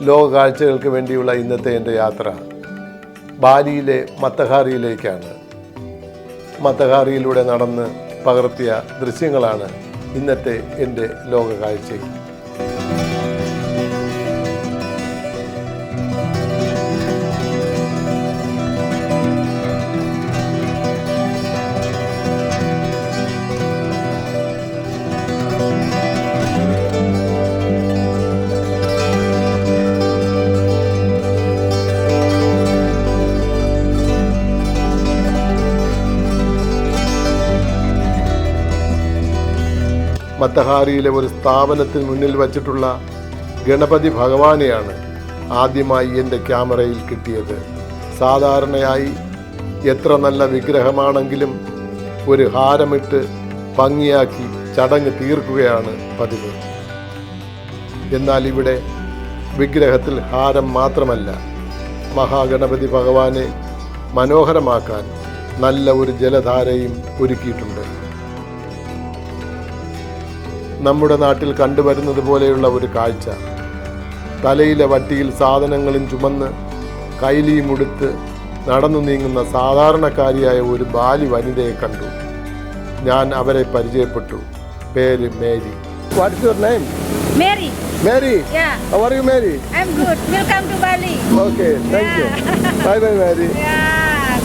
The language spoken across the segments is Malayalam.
ലോക കാഴ്ചകൾക്ക് വേണ്ടിയുള്ള ഇന്നത്തെ എന്റെ യാത്ര ബാലിയിലെ മത്തഹാറിയിലേക്കാണ്. മത്തഹാറിയിലൂടെ നടന്ന് പകർത്തിയ ദൃശ്യങ്ങളാണ് ഇന്നത്തെ എന്റെ ലോക കാഴ്ചയിൽ മത്തഹാരിയിലെ ഒരു സ്ഥാപനത്തിന് മുന്നിൽ വച്ചിട്ടുള്ള ഗണപതി ഭഗവാനെയാണ് ആദ്യമായി എന്റെ ക്യാമറയിൽ കിട്ടിയത്. സാധാരണയായി എത്ര നല്ല വിഗ്രഹമാണെങ്കിലും ഒരു ഹാരമിട്ട് ഭംഗിയാക്കി ചടങ്ങ് തീർക്കുകയാണ് പതിവ്. എന്നാൽ ഇവിടെ വിഗ്രഹത്തിൽ ഹാരം മാത്രമല്ല മഹാഗണപതി ഭഗവാനെ മനോഹരമാക്കാൻ നല്ല ഒരു ജലധാരയും ഒരുക്കിയിട്ടുണ്ട്. നമ്മുടെ നാട്ടിൽ കണ്ടുവരുന്നത് പോലെയുള്ള ഒരു കാഴ്ച. തലയിലെ വട്ടിയിൽ സാധനങ്ങളും ചുമന്ന് കൈലിയും ഉടുത്ത് നടന്നു നീങ്ങുന്ന സാധാരണക്കാരിയായ ഒരു ബാലി വനിതയെ കണ്ടു. ഞാൻ അവരെ പരിചയപ്പെട്ടു. പേര് Mary. What's your name Mary. Mary? Yeah, how are you Mary? I am good welcome to Bali okay thank you bye bye Mary. Yeah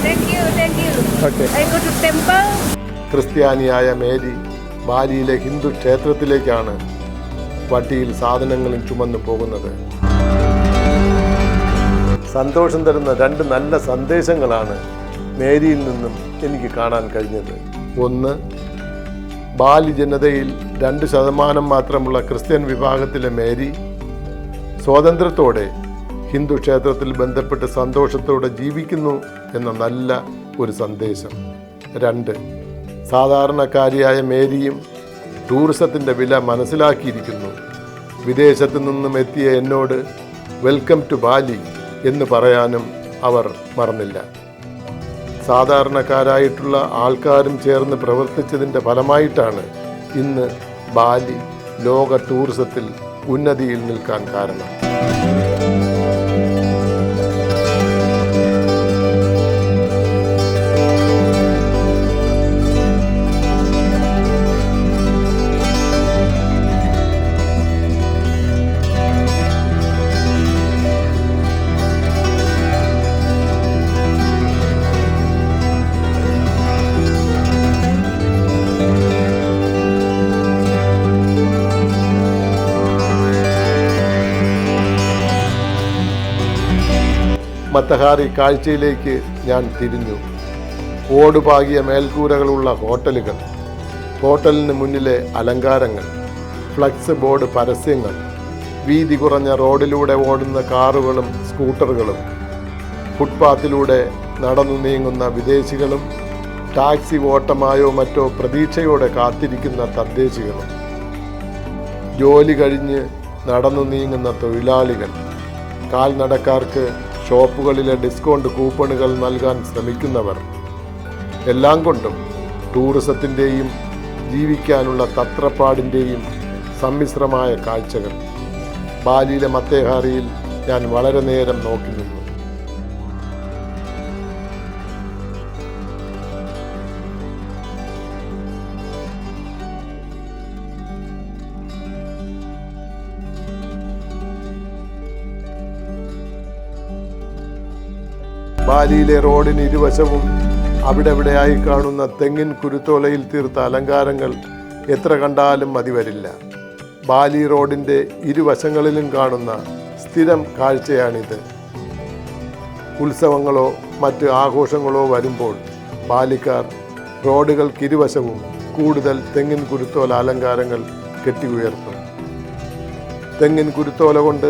thank you, thank you. Okay I go to temple. ക്രിസ്ത്യാനിയായ മേരി ബാലിയിലെ ഹിന്ദു ക്ഷേത്രത്തിലേക്കാണ് വട്ടിയിൽ സാധനങ്ങളും ചുമന്നു പോകുന്നത്. സന്തോഷം തരുന്ന രണ്ട് നല്ല സന്ദേശങ്ങളാണ് മേരിയിൽ നിന്നും എനിക്ക് കാണാൻ കഴിഞ്ഞത്. ഒന്ന് ബാലി ജനതയിൽ രണ്ട് ശതമാനം മാത്രമുള്ള ക്രിസ്ത്യൻ വിഭാഗത്തിലെ മേരി സ്വാതന്ത്ര്യത്തോടെ ഹിന്ദു ക്ഷേത്രത്തിൽ ബന്ധപ്പെട്ട് സന്തോഷത്തോടെ ജീവിക്കുന്നു എന്ന നല്ല ഒരു സന്ദേശം. രണ്ട് സാധാരണക്കാരിയായ മേരിയും ടൂറിസത്തിന്റെ വില മനസ്സിലാക്കിയിരിക്കുന്നു. വിദേശത്തു നിന്നും എത്തിയ എന്നോട് വെൽക്കം ടു ബാലി എന്ന് പറയാനും അവർ മറന്നില്ല. സാധാരണക്കാരായിട്ടുള്ള ആൾക്കാരും ചേർന്ന് പ്രവർത്തിച്ചതിന്റെ ഫലമായിട്ടാണ് ഇന്ന് ബാലി ലോക ടൂറിസത്തിൽ ഉന്നതിയിൽ നിൽക്കാൻ കാരണം. മത്തഹാറി കാഴ്ചയിലേക്ക് ഞാൻ തിരിഞ്ഞു. ഓടുപാകിയ മേൽക്കൂരകളുള്ള ഹോട്ടലുകൾ ഹോട്ടലിന് മുന്നിലെ അലങ്കാരങ്ങൾ ഫ്ലക്സ് ബോർഡ് പരസ്യങ്ങൾ വീതി കുറഞ്ഞ റോഡിലൂടെ ഓടുന്ന കാറുകളും സ്കൂട്ടറുകളും ഫുട്പാത്തിലൂടെ നടന്നു നീങ്ങുന്ന വിദേശികളും ടാക്സി ഓട്ടമായോ മറ്റോ പ്രതീക്ഷയോടെ കാത്തിരിക്കുന്ന തദ്ദേശികളും. ജോലി കഴിഞ്ഞ് നടന്നു നീങ്ങുന്ന തൊഴിലാളികൾ കാൽനടക്കാർക്ക് ഷോപ്പുകളിലെ ഡിസ്കൗണ്ട് കൂപ്പണുകൾ നൽകാൻ ശ്രമിക്കുന്നവർ എല്ലാം കൊണ്ടും ടൂറിസത്തിന്റെയും ജീവിക്കാനുള്ള തത്രപ്പാടിന്റെയും സമ്മിശ്രമായ കാഴ്ചകൾ. ബാലിയിലെ മത്തേഹാറിയിൽ ഞാൻ വളരെ നേരം നോക്കി നിന്നു. ബാലിയിലെ റോഡിന് ഇരുവശവും അവിടെ ഇവിടെയായി കാണുന്ന തെങ്ങിൻ കുരുത്തോലയിൽ തീർത്ത അലങ്കാരങ്ങൾ എത്ര കണ്ടാലും മതി വരില്ല. ബാലി റോഡിന്റെ ഇരുവശങ്ങളിലും കാണുന്ന സ്ഥിരം കാഴ്ചയാണിത്. ഉത്സവങ്ങളോ മറ്റ് ആഘോഷങ്ങളോ വരുമ്പോൾ ബാലിക്കാർ റോഡുകൾക്കിരുവശവും കൂടുതൽ തെങ്ങിൻ കുരുത്തോല അലങ്കാരങ്ങൾ കെട്ടി ഉയർത്തും തെങ്ങിൻ കുരുത്തോല കൊണ്ട്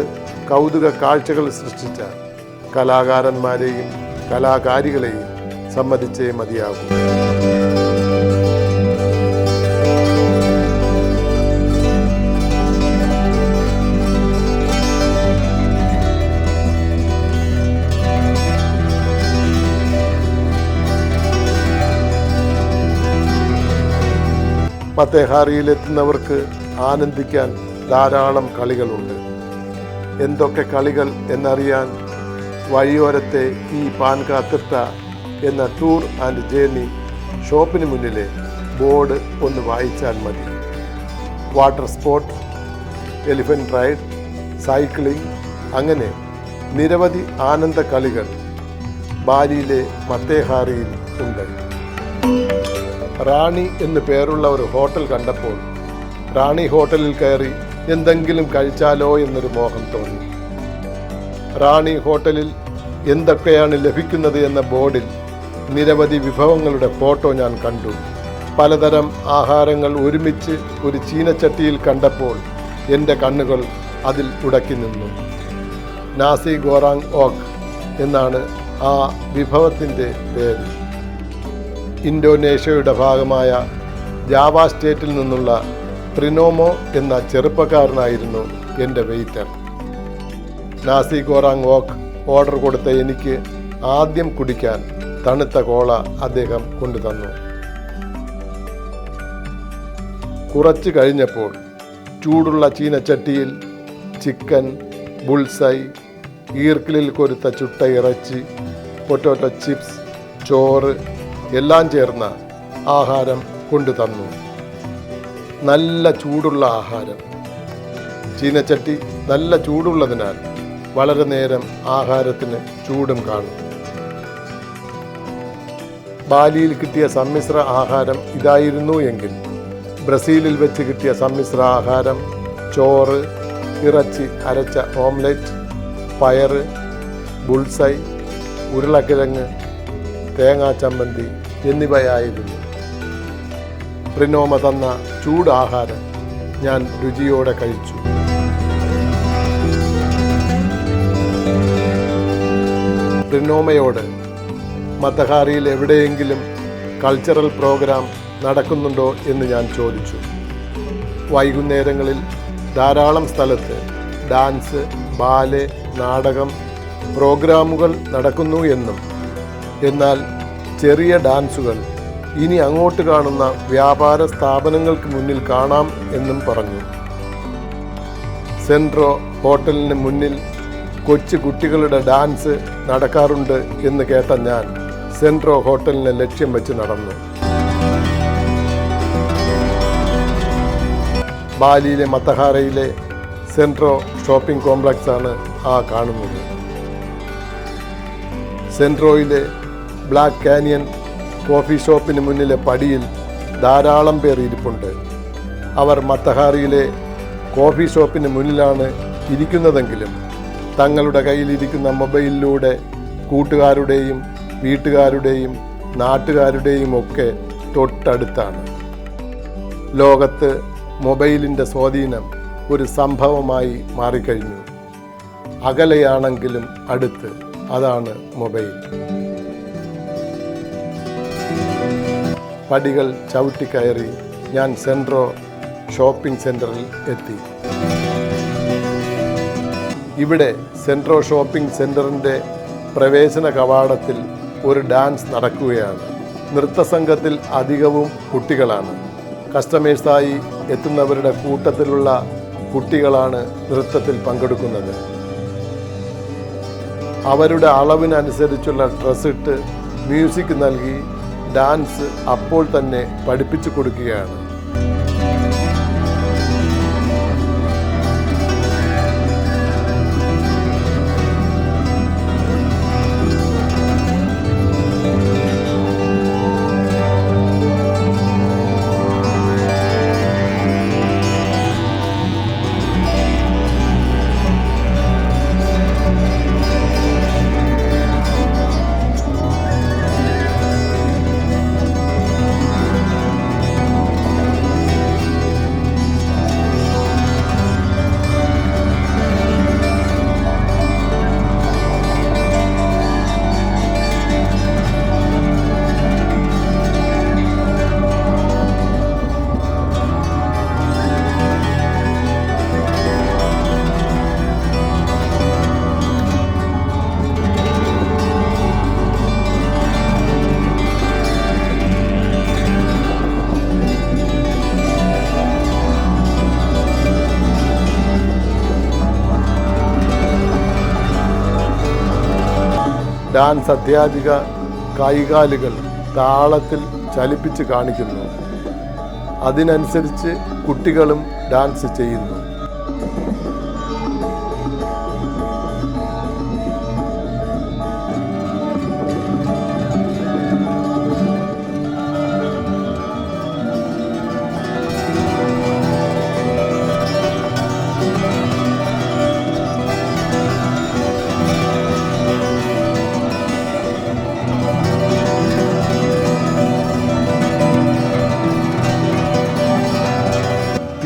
കൗതുക കാഴ്ചകൾ സൃഷ്ടിച്ച കലാകാരന്മാരെയും കലാകാരികളെയും സമ്മതിച്ചേ മതിയാകൂ. മത്തേഹാറിയിലെത്തുന്നവർക്ക് ആനന്ദിക്കാൻ ധാരാളം കളികളുണ്ട്. എന്തൊക്കെ കളികൾ എന്നറിയാൻ വഴിയോരത്തെ ഈ പാൻ കാത്തിട്ട എന്ന ടൂർ ആൻഡ് ജേർണി ഷോപ്പിന് മുന്നിലെ ബോർഡ് ഒന്ന് വായിച്ചാൽ മതി. Water sport elephant ride cycling അങ്ങനെ നിരവധി ആനന്ദ കളികൾ ബാലിയിലെ മത്തേഹാറിയിൽ ഉണ്ട്. റാണി എന്ന് പേരുള്ള ഒരു ഹോട്ടൽ കണ്ടപ്പോൾ റാണി ഹോട്ടലിൽ കയറി എന്തെങ്കിലും കഴിച്ചാലോ എന്നൊരു മോഹം തോന്നി. റാണി ഹോട്ടലിൽ എന്തൊക്കെയാണ് ലഭിക്കുന്നത് എന്ന ബോർഡിൽ നിരവധി വിഭവങ്ങളുടെ ഫോട്ടോ ഞാൻ കണ്ടു. പലതരം ആഹാരങ്ങൾ ഒരുമിച്ച് ഒരു ചീനച്ചട്ടിയിൽ കണ്ടപ്പോൾ എന്റെ കണ്ണുകൾ അതിൽ ഉടക്കി നിന്നു. നാസി ഗോറാങ് ഓക് എന്നാണ് ആ വിഭവത്തിന്റെ പേര്. ഇൻഡോനേഷ്യയുടെ ഭാഗമായ ജാവ സ്റ്റേറ്റിൽ നിന്നുള്ള പ്രിനോമോ എന്ന ചെറുപ്പക്കാരനായിരുന്നു എന്റെ waiter. Nasi goreng wok order കൊടുത്ത എനിക്ക് ആദ്യം കുടിക്കാൻ തണുത്ത കോള അദ്ദേഹം കൊണ്ടുതന്നു. കുറച്ച് കഴിഞ്ഞപ്പോൾ ചൂടുള്ള ചീനച്ചട്ടിയിൽ ചിക്കൻ ബുൾസൈ ഈർക്കിലിൽ കൊരുത്ത ചുട്ട ഇറച്ചി പൊറ്റോറ്റോ ചിപ്സ് ചോറ് എല്ലാം ചേർന്ന ആഹാരം കൊണ്ടുതന്നു. നല്ല ചൂടുള്ള ആഹാരം. ചീനച്ചട്ടി നല്ല ചൂടുള്ളതിനാൽ വളരെ നേരം ആഹാരത്തിന് ചൂടും കാണും. ബാലിയിൽ കിട്ടിയ സമ്മിശ്ര ആഹാരം ഇതായിരുന്നു എങ്കിൽ ബ്രസീലിൽ വെച്ച് കിട്ടിയ സമ്മിശ്ര ആഹാരം ചോറ് ഇറച്ചി അരച്ച ഓംലെറ്റ് പയറ് ബുൾസൈ ഉരുളക്കിഴങ്ങ് തേങ്ങാ ചമ്മന്തി എന്നിവയായിരുന്നു. പ്രിനോമ തന്ന ചൂടാഹാരം ഞാൻ രുചിയോടെ കഴിച്ചു. പ്രിനോമയോട് മത്തഹാറിയിൽ എവിടെയെങ്കിലും കൾച്ചറൽ പ്രോഗ്രാം നടക്കുന്നുണ്ടോ എന്ന് ഞാൻ ചോദിച്ചു. വൈകുന്നേരങ്ങളിൽ ധാരാളം സ്ഥലത്ത് ഡാൻസ് ബാലെ നാടകം പ്രോഗ്രാമുകൾ നടക്കുന്നു എന്നും. എന്നാൽ ചെറിയ ഡാൻസുകൾ ഇനി അങ്ങോട്ട് കാണുന്ന വ്യാപാര സ്ഥാപനങ്ങൾക്ക് മുന്നിൽ കാണാം എന്നും പറഞ്ഞു. സെൻട്രോ ഹോട്ടലിന് മുന്നിൽ കൊച്ചു കുട്ടികളുടെ ഡാൻസ് നടക്കാറുണ്ട് എന്ന് കേട്ട ഞാൻ സെൻട്രോ ഹോട്ടലിനെ ലക്ഷ്യം വെച്ച് നടന്നു. ബാലിയിലെ മത്തഹാരയിലെ സെൻട്രോ ഷോപ്പിംഗ് കോംപ്ലക്സ് ആണ് ആ കാണുന്നത്. സെൻട്രോയിലെ ബ്ലാക്ക് കാനിയൻ കോഫി ഷോപ്പിന് മുന്നിലെ പടിയിൽ ധാരാളം പേർ ഇരിപ്പുണ്ട്. അവർ മത്തഹാറിയിലെ കോഫി ഷോപ്പിന് മുന്നിലാണ് ഇരിക്കുന്നതെങ്കിലും തങ്ങളുടെ കയ്യിലിരിക്കുന്ന മൊബൈലിലൂടെ കൂട്ടുകാരുടെയും വീട്ടുകാരുടെയും നാട്ടുകാരുടെയും ഒക്കെ തൊട്ടടുത്താണ്. ലോകത്ത് മൊബൈലിന്റെ സ്വാധീനം ഒരു സംഭവമായി മാറിക്കഴിഞ്ഞു. അകലെയാണെങ്കിലും അടുത്ത് അതാണ് മൊബൈൽ. പടികൾ ചവിട്ടിക്കയറി ഞാൻ സെൻട്രോ ഷോപ്പിംഗ് സെന്ററിൽ എത്തി. ഇവിടെ സെൻട്രോ ഷോപ്പിംഗ് സെന്ററിന്റെ പ്രവേശന കവാടത്തിൽ ഒരു ഡാൻസ് നടക്കുകയാണ്. നൃത്തസംഘത്തിൽ അധികവും കുട്ടികളാണ്. കസ്റ്റമേഴ്സായി എത്തുന്നവരുടെ കൂട്ടത്തിലുള്ള കുട്ടികളാണ് നൃത്തത്തിൽ പങ്കെടുക്കുന്നത്. അവരുടെ അളവിനനുസരിച്ചുള്ള ഡ്രസ് ഇട്ട് മ്യൂസിക് നൽകി ഡാൻസ് അപ്പോൾ തന്നെ പഠിപ്പിച്ചു കൊടുക്കുകയാണ്. ഡാൻസ് അധ്യാപിക കൈകാലുകൾ താളത്തിൽ ചലിപ്പിച്ച് കാണിക്കുന്നു. അതിനനുസരിച്ച് കുട്ടികളും ഡാൻസ് ചെയ്യുന്നു.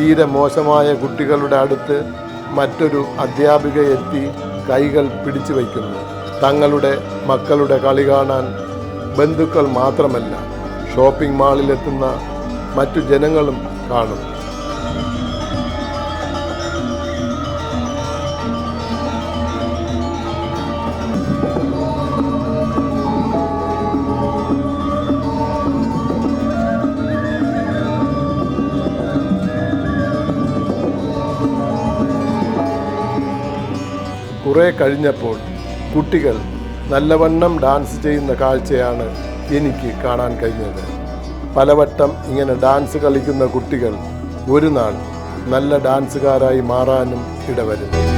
തീരെ മോശമായ കുട്ടികളുടെ അടുത്ത് മറ്റൊരു അധ്യാപിക എത്തി കൈകൾ പിടിച്ചു വയ്ക്കുന്നു. തങ്ങളുടെ മക്കളുടെ കളി കാണാൻ ബന്ധുക്കൾ മാത്രമല്ല ഷോപ്പിംഗ് മാളിലെത്തുന്ന മറ്റു ജനങ്ങളും കാണും. കുറെ കഴിഞ്ഞപ്പോൾ കുട്ടികൾ നല്ലവണ്ണം ഡാൻസ് ചെയ്യുന്ന കാഴ്ചയാണ് എനിക്ക് കാണാൻ കഴിഞ്ഞത്. പലവട്ടം ഇങ്ങനെ ഡാൻസ് കളിക്കുന്ന കുട്ടികൾ ഒരു നാൾ നല്ല ഡാൻസുകാരായി മാറാനും ഇടവരുന്നു.